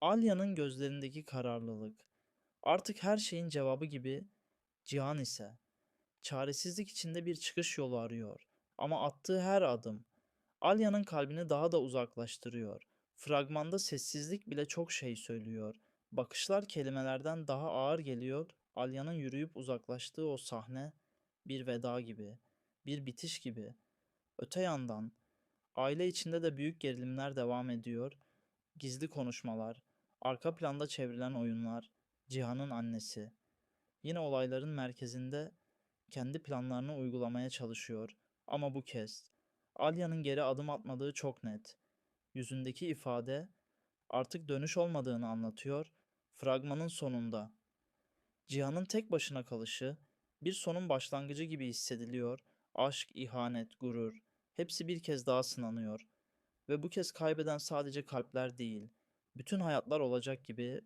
Alya'nın gözlerindeki kararlılık, artık her şeyin cevabı gibi Cihan ise çaresizlik içinde bir çıkış yolu arıyor. Ama attığı her adım Alya'nın kalbini daha da uzaklaştırıyor. Fragmanda sessizlik bile çok şey söylüyor. Bakışlar kelimelerden daha ağır geliyor. Alya'nın yürüyüp uzaklaştığı o sahne bir veda gibi, bir bitiş gibi. Öte yandan aile içinde de büyük gerilimler devam ediyor. Gizli konuşmalar, arka planda çevrilen oyunlar, Cihan'ın annesi. Yine olayların merkezinde kendi planlarını uygulamaya çalışıyor. Ama bu kez Alya'nın geri adım atmadığı çok net. Yüzündeki ifade artık dönüş olmadığını anlatıyor. Fragmanın sonunda Cihan'ın tek başına kalışı bir sonun başlangıcı gibi hissediliyor. Aşk, ihanet, gurur hepsi bir kez daha sınanıyor. Ve bu kez kaybeden sadece kalpler değil, bütün hayatlar olacak gibi